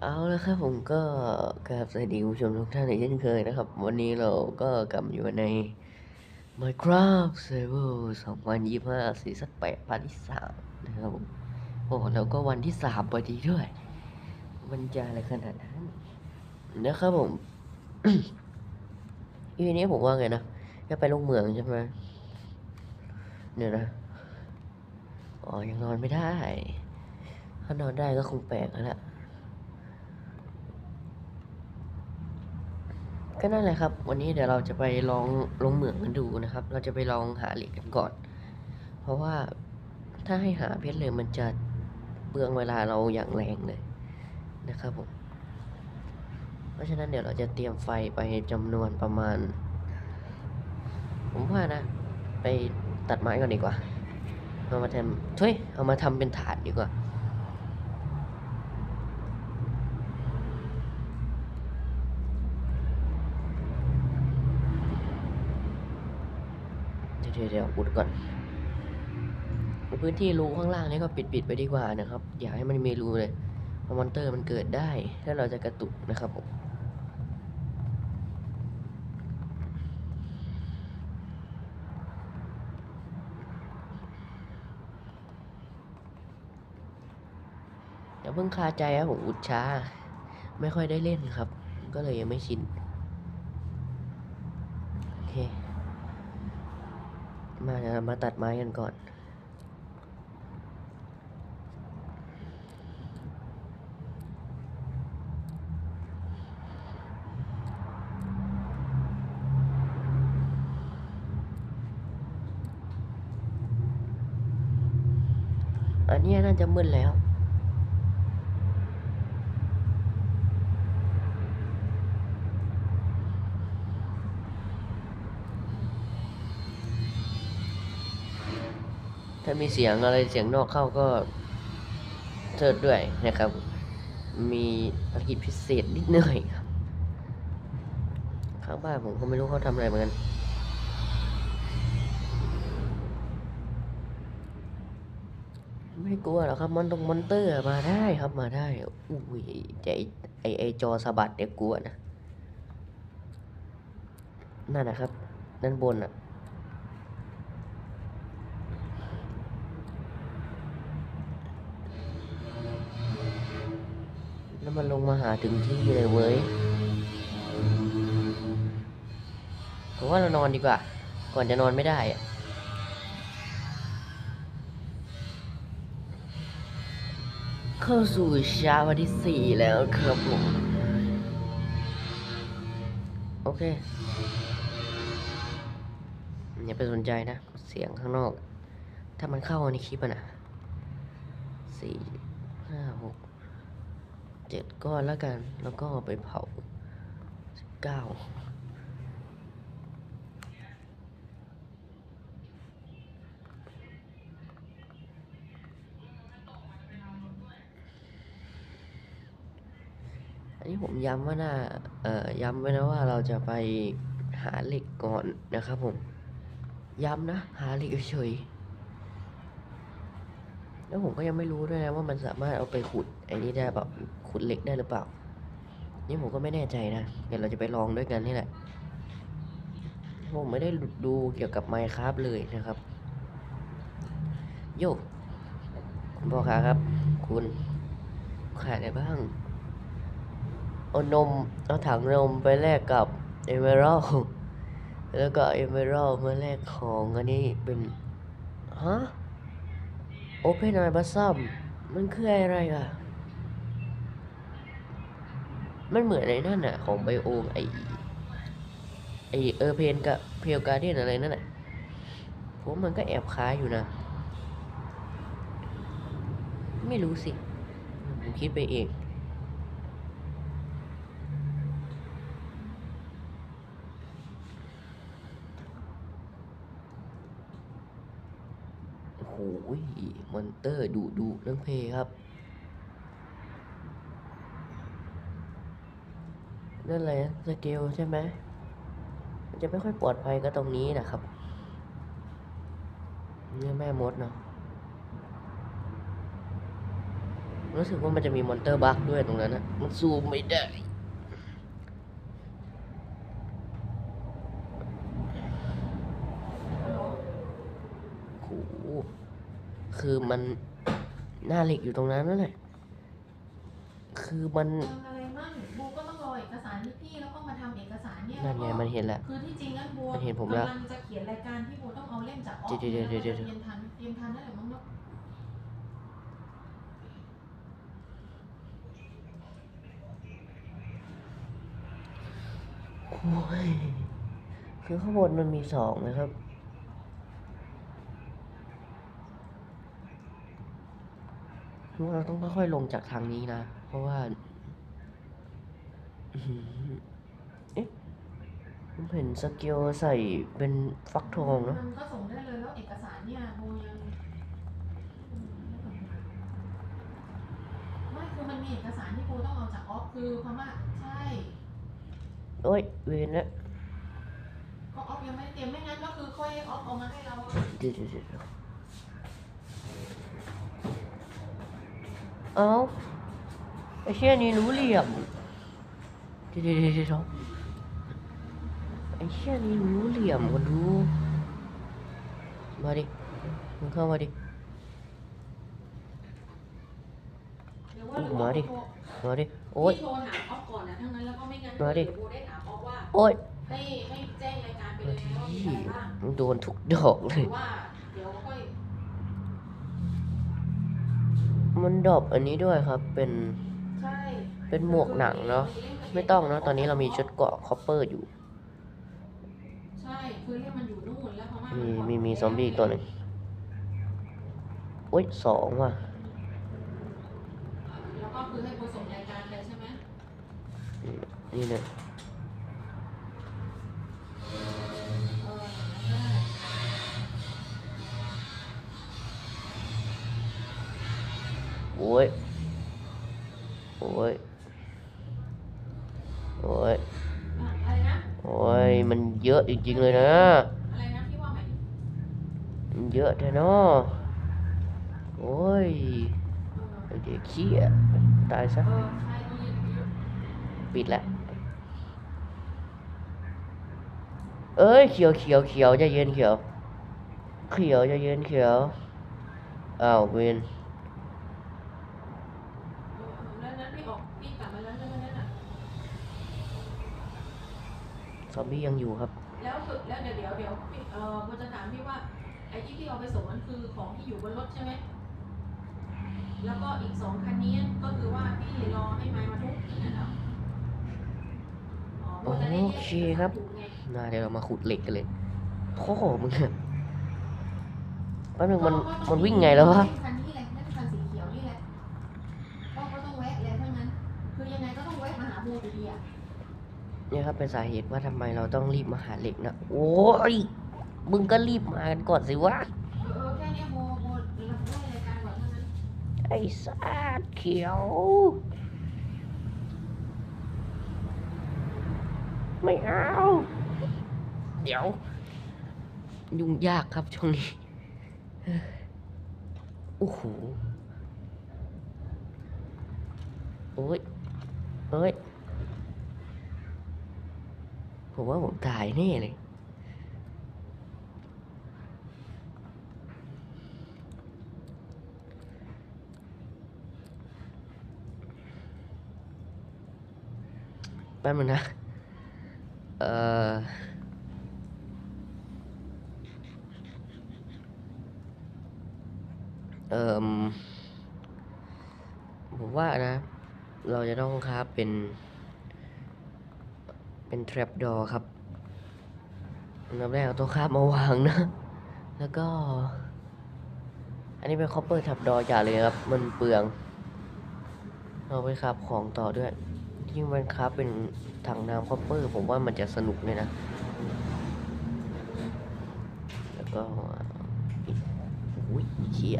เอาละครับผมก็กราบสวัสดีคุณผู้ชมทุกท่านอีกเช่นเคยนะครับ วันนี้เราก็กลับมาอยู่ใน Minecraft Server 2025ซีซั่น8พาร์ทที่3นะครับผมโอ้แล้วก็วันที่3พอดีด้วย มันจะอะไรขนาดนั้น นะครับผมอีพีนี้ผมว่าไงนะจะไปลงเมืองใช่ไหมเนี่ยนะอ๋อยังนอนไม่ได้ ถ้านอนได้ก็คงแปลกแล้วล่ะ ก็นั่นแหละครับ วันนี้เดี๋ยวเราจะไปลองลงเหมืองกันดูนะครับ เราจะไปลองหาเหล็กกันก่อน เพราะว่าถ้าให้หาเพชรเลยมันจะเปลืองเวลาเราอย่างแรงเลยนะครับผม เพราะฉะนั้นเดี๋ยวเราจะเตรียมไฟไปจำนวนประมาณ ผมว่านะ ไปตัดไม้ก่อนดีกว่า เอามาทำเฮ้ยเอามาทำเป็นถาดดีกว่า เดี๋ยวอุดก่อน พื้นที่รูข้างล่างนี่ก็ปิดปิดๆไปดีกว่านะครับ อย่าให้มันมีรูเลยเพราะมอนเตอร์มันเกิดได้ ถ้าเราจะกระตุกนะครับผมอย่าเพิ่งคาใจครับผมอุดช้า ไม่ค่อยได้เล่นครับ ก็เลยยังไม่ชิน โอเค มาเดี๋ยวมาตัดไม้กันก่อน อันนี้น่าจะมืดแล้ว มีเสียงอะไรเสียงนอกเข้าก็เทิดด้วยนะครับ มีภารกิจพิเศษนิดหน่อยครับ ข้างบ้านผมก็ไม่รู้เขาทำอะไรเหมือนกันไม่กลัวหรอกครับมอนตรงมอนเตอร์มาได้ครับมาได้อุ้ยใจไอไอจอสะบัดเนี่ยวกลัวนะนั่นนะครับ ด้านบนอะ มันลงมาหาถึงที่เลยเว้ยผมว่าเรานอนดีกว่า ก่อนจะนอนไม่ได้อะเข้าสู่เช้าวันที่สี่แล้วครับผม โอเค อย่าไปสนใจนะ เสียงข้างนอก ถ้ามันเข้าในคลิปอะนะสี่ห้าหก เจ็ดก้อนแล้วกัน แล้วก็ไปเผาสิบเก้าอันนี้ผมย้ำว่าน่าเอ่อย้ำไว้นะว่าเราจะไปหาเหล็กก่อนนะครับผม ย้ำนะ หาเหล็กเฉย แล้วผมก็ยังไม่รู้ด้วยนะว่ามันสามารถเอาไปขุดไอ้นี้ได้แบบขุดเหล็กได้หรือเปล่า นี่ผมก็ไม่แน่ใจนะ เดี๋ยวเราจะไปลองด้วยกันนี่แหละ ผมไม่ได้ดูเกี่ยวกับ Minecraft เลยนะครับ โยคุณพ่อค้าครับ คุณขายอะไรบ้าง เอานม เอาถังนมไปแลกกับเอเมอรัลแล้วก็เอเมอรัลมาแลกของอันนี้เป็น ฮะ โอเพนไอบัสซัมมันคืออะไรอะ มันเหมือนไอ้นั่นน่ะ ของไบโอมไอไอเออเพนกับเพลการเดียนอะไรนั่นแหละผมมันก็แอบคล้ายอยู่นะ ไม่รู้สิ ผมคิดไปเองโอ้โห มอนเตอร์ดุดุเรื่องเพลครับ นั่นแหละสเกลใช่ไหมมันจะไม่ค่อยปลอดภัยก็ตรงนี้นะครับเนี่ยแม่มดเนาะรู้สึกว่ามันจะมีมอนเตอร์บักด้วยตรงนั้นนะมันซูมไม่ได้ โห คือมันหน้าเหล็กอยู่ตรงนั้นนั่นแหละ คือมันทำอะไรมั่งบูก็ต้องรอเอกสารที่พี่แล้วก็มาทำเอกสารเนี่ยนั่นไงมันเห็นแล้ว คือที่จริงนั้นบัวมันเห็นผมแล้ว กำลังจะเขียนรายการที่บัวต้องเอาเล่มจากออฟเดี๋ยวๆๆๆๆเตรียมทันเตรียมทันได้หรือมั้งเนาะโอ้ยคือข้างบนมันมีสองนะครับ เราต้องค่อยๆลงจากทางนี้นะ เพราะว่าอื้อหือเอ๊ะผมเห็นสเกลใส่เป็นฟักทองเนอะมันก็ส่งได้เลยแล้วเอกสารเนี่ยโบยังอืมไม่คือมันมีเอกสารที่โบต้องเอาจากออฟคือพม่าใช่ โอ้ยเวนแล้วก็ออฟยังไม่ได้เตรียมไม่งั้นก็คือค่อยออฟเอามาให้เราเดี๋ยวเดี๋ยว เดี๋อาไอ้เชี่ยนี่รู้เหลี่ยมเดี๋ยวเดี๋ยวเดี๋ยวไอ้เชี่ยนี่รู้เหลี่ยมกันดูมาดิมึงเข้ามาดิมาดิมาดิโอ๊ยโทรถามออฟก่อนนะทั้งนั้นแล้วก็ไม่งั้นมาดิเดี๋ยวโบได้ถามออฟว่าโอ๊ยให้ให้แจ้งรายการไปเลยว่ามีพี่ใครบ้างโดนทุกดอกเลยว่าเดี๋ยวค่อย มันดรอปอันนี้ด้วยครับ เป็นใช่เป็นหมวกหนังเนาะ ไม่ต้องเนอะตอนนี้เรามีชุดเกราะคอปเปอร์อยู่ ใช่คือเรียกมันอยู่นู่นแล้วพม่ามีนมี มีซอมบี้อีกตัวหนึ่งโอ๊ยสองว่ะ แล้วก็คือให้โบส่งรายการไปใช่ไหมนี่เนี่ย โอ้ยโอ้ยโอ้ยอะอะไรนะโอ้ยมันเยอะจริงๆเลยน ซอมบี้ยังอยู่ครับ แล้วคือแล้วเดี๋ยวเดี๋ยวเดี๋ยวพี่เออโบจะถามพี่ว่าไอ้ที่พี่เอาไปส่งนั้นคือของที่อยู่บนรถใช่ไหมแล้วก็อีกสองคันนี้ก็คือว่าพี่รอให้ไม้มาทุกอย่างนั้นเหรออ๋อโบจะได้แยกโอเคครับถูกไงน่าเดี๋ยวเรามาขุดเหล็กกันเลยโอ้โหมึงอะแป๊บนึงมันมันวิ่งไงแล้ววะ นี่ครับเป็นสาเหตุว่าทำไมเราต้องรีบมาหาเหล็กนะ โอ้ย มึงก็รีบมากันก่อนสิวะเออแค่เนี้ยโบโบรับได้รายการก่อนเท่านั้นไอ้สาดเขียว ไม่เอา เดี๋ยว ยุ่งยากครับช่วงนี้โอ้โหโอ้ย เอ้ย ผมว่าผมตายแน่เลย แป๊บนึงนะ เอ่อเอ่มผมว่านะ เราจะต้องคราฟเป็น เป็น trap door ครับอันดับแรกเราต้องคาบมาวางนะ แล้วก็ อันนี้เป็น copper trap door อย่าเลยครับ มันเปลือง เราไปคาบของต่อด้วยยิ่งมันคาฟเป็นถังน้ำ copper ผมว่ามันจะสนุกเลยนะ แล้วก็อุ้ยเขี้ย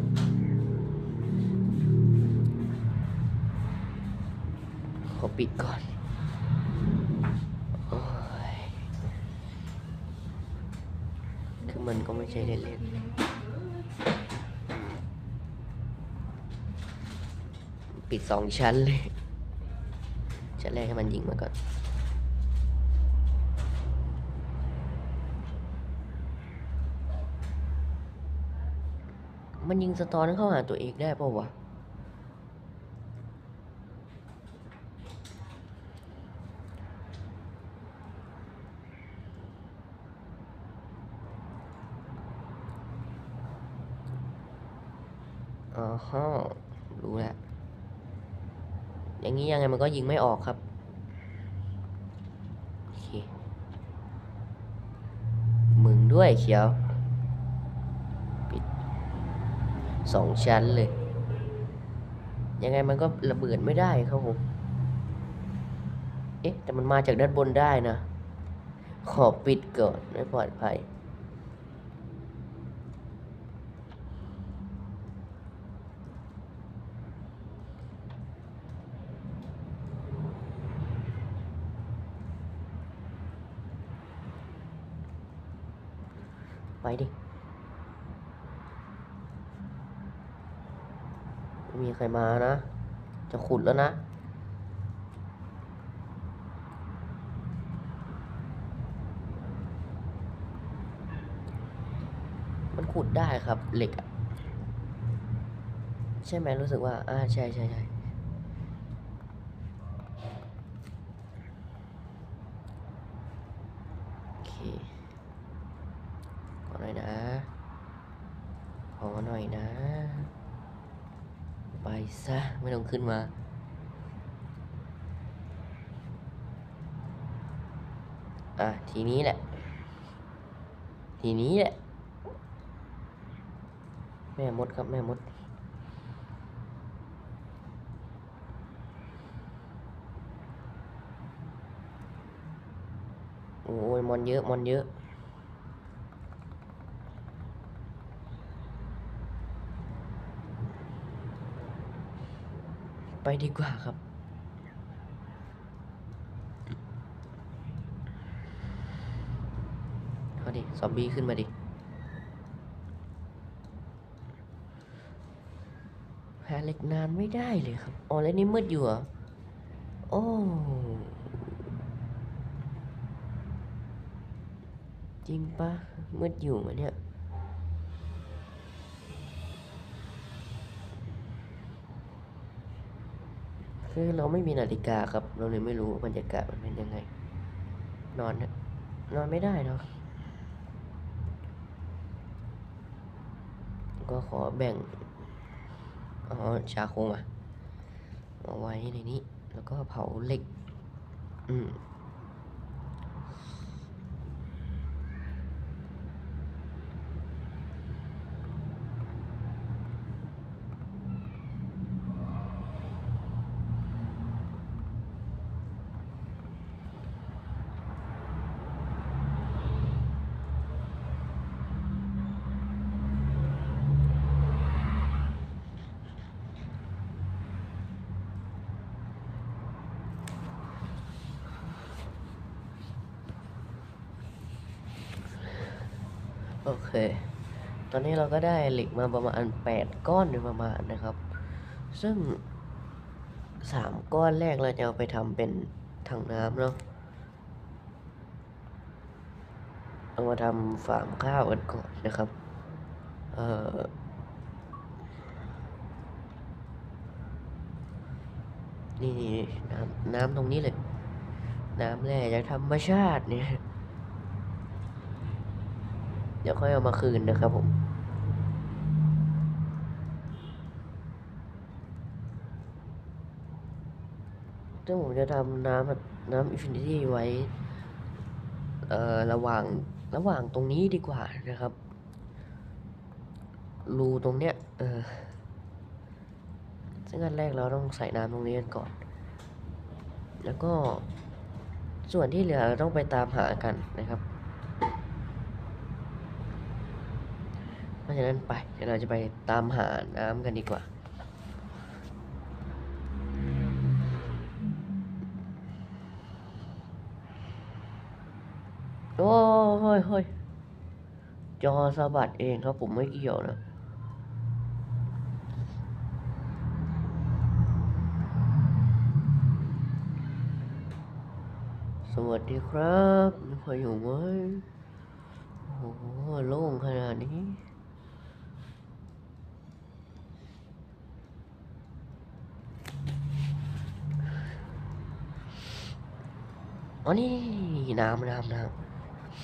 ขอปิดก่อนโอ้ยคือ มันก็ไม่ใช่เล่นๆปิดสองชั้นเลย ชั้นแรกให้มันยิงมาก่อนมันยิงสตอนเข้าหาตัวเองได้ป่าวะ อ๋อรู้แล้ว อย่างนี้ยังไงมันก็ยิงไม่ออกครับโอเคมึงด้วยเขียว ปิดสองชั้นเลย ยังไงมันก็ระเบิดไม่ได้ครับผม เอ๊ะ แต่มันมาจากด้านบนได้นะ ขอปิดก่อน ไม่ปลอดภัย ไปดิ ไม่มีใครมานะ จะขุดแล้วนะมันขุดได้ครับเหล็กใช่ไหมรู้สึกว่าอ่าใช่ใช่ใช่โอเค ขอหน่อยนะ ขอหน่อยนะ ไปซะ ไม่ต้อง ขึ้นมา อะ ทีนี้แหละ ทีนี้แหละ แม่มดครับแม่มดโอ้ยมอนเยอะมอนเยอะ ไปดีกว่าครับ เอาดิ ซอมบี้ขึ้นมาดิ หาเหล็กนานไม่ได้เลยครับ อ๋อ แล้วนี่มืดอยู่เหรอ โอ้จริงปะมืดอยู่มะเนี่ย คือเราไม่มีนาฬิกาครับ เราเลยไม่รู้บรรยากาศมันเป็นยังไง นอนนะนอนไม่ได้เนาะก็ขอแบ่งอ๋อชาโคมาเอาไว้ในนี้ แล้วก็เผาเหล็ก อืม เค ตอนนี้เราก็ได้เหล็กมาประมาณแปดก้อนโดยประมาณนะครับ ซึ่งสามก้อนแรกเราจะเอาไปทำเป็นถังน้ำเนาะเอามาทำฟาร์มข้าวกันก่อนนะครับ เอ่อนี่นี่น้ำน้ำตรงนี้เลย น้ำแร่จากธรรมชาติเนี่ย ดี๋ยวค่อยเอามาคืนนะครับผมซึ่งผมจะทำน้ำแบบน้ำอินฟินิตี้ไว้ เอ่อ ระหว่าง ระหว่างตรงนี้ดีกว่านะครับ รูตรงเนี้ย เออ ซึ่งอันแรกเราต้องใส่น้ำตรงนี้กันก่อน แล้วก็ส่วนที่เหลือเราต้องไปตามหากันนะครับ ฉะนั้นไป เดี๋ยวเราจะไปตามหาน้ำกันดีกว่า โอ้โหโหจอสะบัดเองครับผมไม่เกี่ยวนะสวัสดีครับมียอยู่ไหมโอ้โหโล่งขนาดนี้ อ๋อนี่น้ำน้ำน้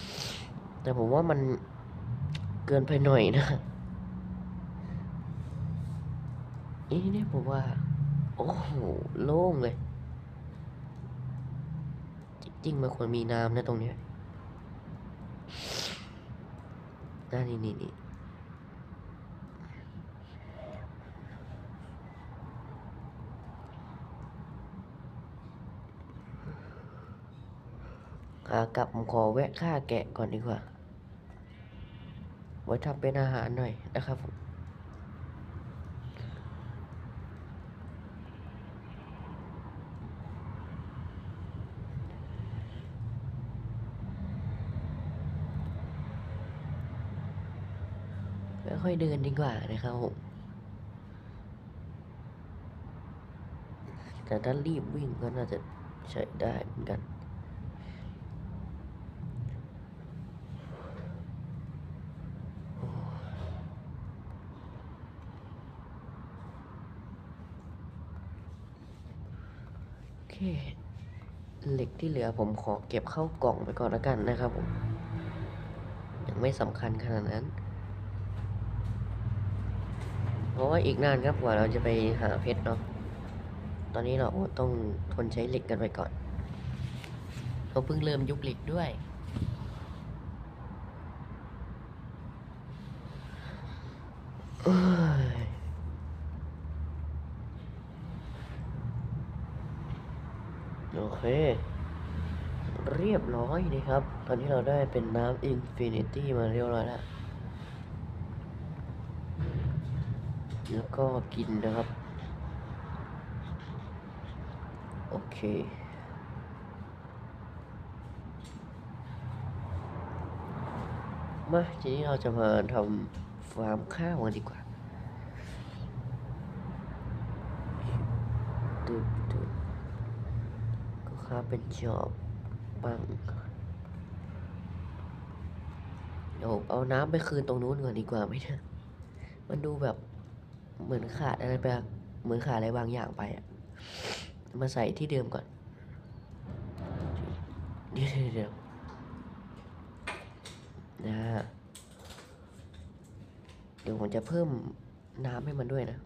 ำแต่ผมว่ามันเกินไปหน่อยนะนี่เนี่ยผมว่า โอ้โหโล่งเลย จริงๆมันควรมีน้ำนะตรงเนี้ยน่นี่นี่นี่ขากลับผมขอแวะฆ่าแกะก่อนดีกว่า ไว้ทำเป็นอาหารหน่อยนะครับผมไม่ค่อยเดินดีกว่านะครับผมแต่ถ้ารีบวิ่งก็น่าจะใช้ได้เหมือนกัน เคเหล็กที่เหลือผมขอเก็บเข้ากล่องไปก่อนแล้วกันนะครับผม ยังไม่สำคัญขนาดนั้น เพราะว่าอีกนานครับกว่าเราจะไปหาเพชรเนาะ ตอนนี้เราต้องทนใช้เหล็กกันไปก่อน เราเพิ่งเริ่มยุคเหล็กด้วยเอ้ยโอ เค เรียบร้อยนี่ครับ ตอนนี้เราได้เป็นน้ำอินฟินิตี้มาเรียบร้อยแล้ว แล้วก็กินนะครับ โอเคมาทีนี้เราจะมาทำฟาร์มข้าวกันดีกว่าตึ๊ดตึ๊ดก็ ค้าเป็นจอบปังเดี๋ยวเอาน้ำไปคืนตรงนู้นก่อนดีกว่าไหมเนี่ยมันดูแบบเหมือนขาดอะไรไปเหมือนขาดอะไรบางอย่างไปอะมาใส่ที่เดิมก่อนเดี๋ยวเดี๋ยวเดี๋ยวนะฮะเดี๋ยวผมจะเพิ่มน้ำให้มันด้วยนะ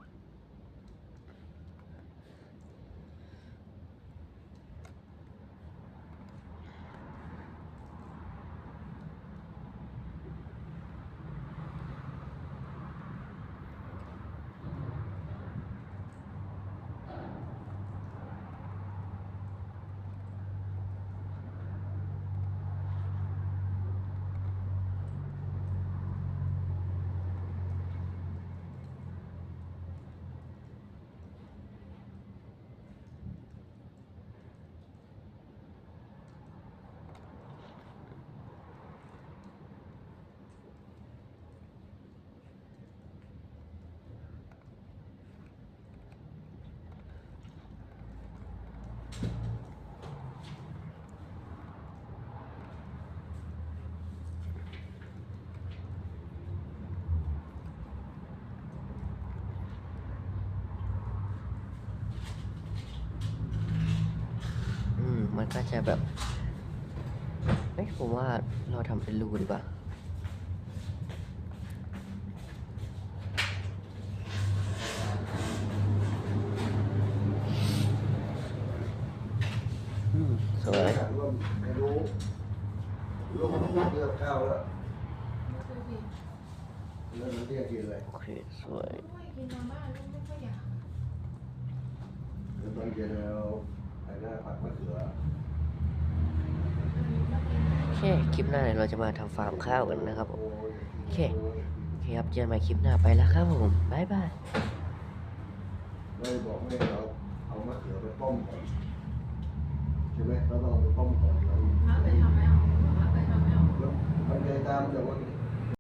อื มมันก็จะแบบเอ้ยผมว่าเราทำเป็นรูดีกว่าอืมสวยไม่รู้ลูกเลือกข้าวแล้วดูสิเริ่มเรียกกินเลยโอเคสวยไม่กินมาม่าลูกไม่ค่อยอยากเดี๋ย วตอนเย็นเราไอ้หน้าผัดมะเขือโอเค คลิปหน้าเดี๋ยวเราจะมาทำฟาร์มข้าวกันนะครับผมโอเคโอเคครับเจอกันใหม่คลิปหน้าไปแล้วครับผมบ๊ายบายไม่บอกไม่เราเอามะเขือไปต้มก่อนใช่ไหมเราต้องเอาไปต้มก่อนแล้วมาไปทำแล้วมาไปทำแล้วแล้วมันจะตามแต่ว่า